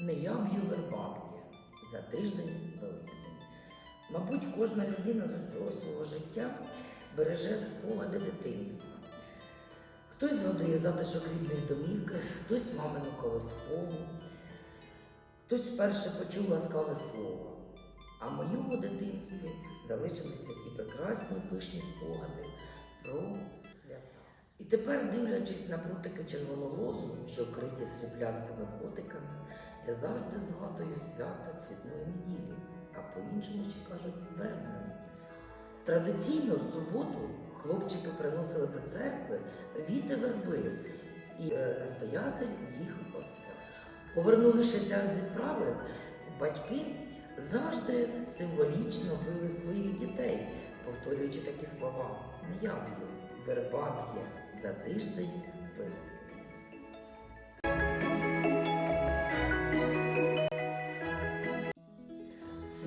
Не я б'ю верба за тиждень Великдень. Мабуть, кожна людина з усього свого життя береже спогади дитинства. Хтось згадує затишок рідної домівки, хтось мамину колоскову, хтось вперше почув ласкаве слово. А в моєму дитинстві залишилися ті прекрасні пишні спогади про свята. І тепер, дивлячись на прутики червоного розуму, що вкриті сріблястими котиками, я завжди згадую свята цвітної неділі, а по-іншому ще кажуть вербна. Традиційно в суботу хлопчики приносили до церкви віти верби, і е, настоятель їх освячував. Повернувшися з відправи, батьки завжди символічно били своїх дітей, повторюючи такі слова: не я б'ю, верба б'є за тиждень великий.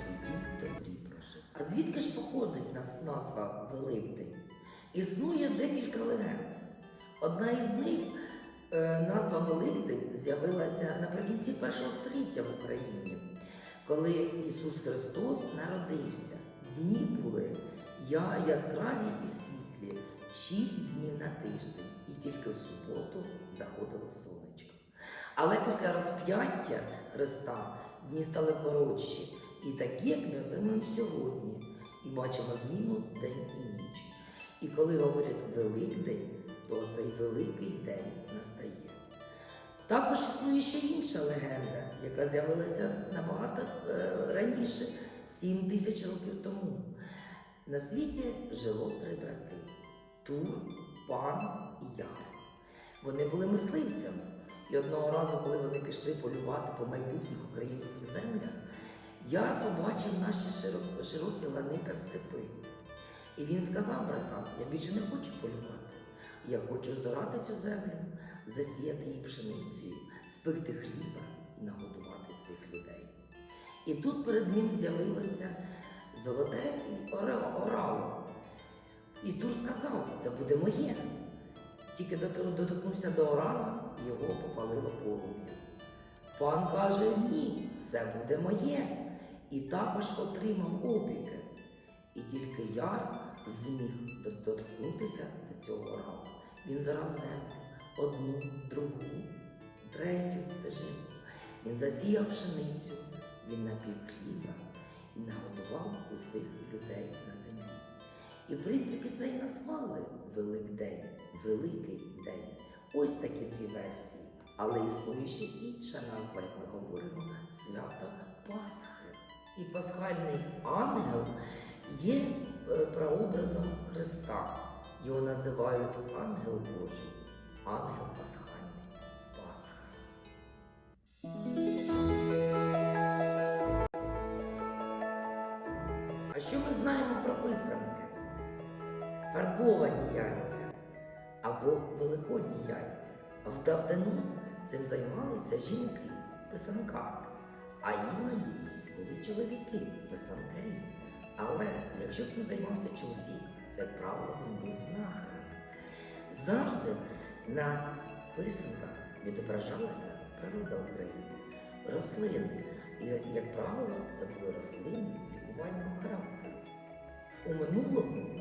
у труді добрі прожити. А звідки ж походить назва Великдень? Існує декілька легенд. Одна із них е, назва Великдень з'явилася наприкінці першого століття в Україні, коли Ісус Христос народився. Дні були я- яскраві і світлі, шість днів на тиждень, і тільки в суботу заходило сонечко. Але після розп'яття Христа дні стали коротші, і такі, як ми отримуємо сьогодні, і бачимо зміну день і ніч. І коли говорять Великдень, то цей великий день настає. Також існує ще інша легенда, яка з'явилася набагато е, раніше, 7 тисяч років тому. На світі жило три брати Тур, Пан і Яр. Вони були мисливцями. І одного разу, коли вони пішли полювати по майбутніх українських Яр побачив наші широкі, лани та степи. І він сказав братам, я більше не хочу полювати. Я хочу зорати цю землю, засіяти її пшеницею, спекти хліба і нагодувати всіх людей. І тут перед ним з'явилося золоте орало. І Тур сказав, це буде моє. Тільки дот- доторкнувся до орала, його попалило полум'я. Пан каже, ні, це буде моє. І також отримав опіки. І тільки я зміг дот- доторкнутися до цього орала. Він зарав землю одну, другу, третю стежинку. Він засіяв пшеницю, він напів хліба і нагодував усіх людей на землі. І в принципі це і назвали Великдень, Великий день. Ось такі дві версії. Але існує ще інша назва, як ми говоримо, свято Пасхи. І пасхальний ангел є е, прообразом Христа. Його називають ангел Божий, ангел пасхальний, Пасха. А що ми знаємо про писанки? Фарбовані яйця або великодні яйця. В давнину цим займалися жінки, писанкарки, а іноді були чоловіки, писанкарі. Але якщо цим займався чоловік, то, як правило, він був знахарем. Завжди на писанках відображалася природа України, рослини. І, як правило, це були рослини лікувального характеру. У минулому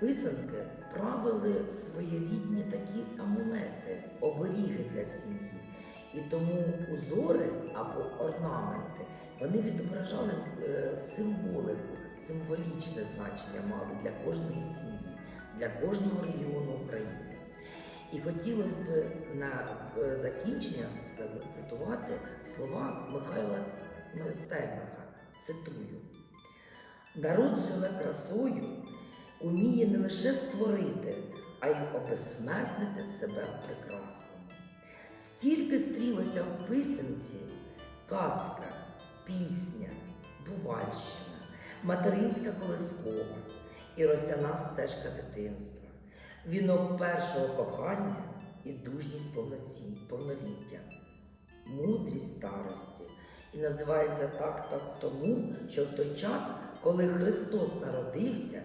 писанки правили своєрідні такі амулети, оберіги для сім'ї. І тому узори або орнаменти вони відображали е, символику, символічне значення мали для кожної сім'ї, для кожного регіону України. І хотілося б на е, закінчення цитувати слова Михайла Стернаха. Цитую. Народ живе красою, уміє не лише створити, а й обезсмертнити себе в прекрасному. Стільки стрілося в писанці. Казка, пісня, бувальщина, материнська колискова і росяна стежка дитинства, вінок першого кохання і дужність повноці- повноліття, мудрість старості. І називається так, так тому, що в той час, коли Христос народився,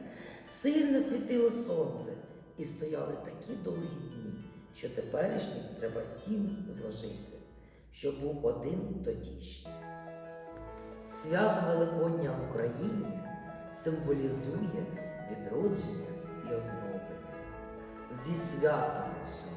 сильно світило сонце і стояли такі довгі дні, що теперішніх треба сім зложити, щоб був один тодішній. Свято Великодня в Україні символізує відродження і обновлення. Зі святом, шановні!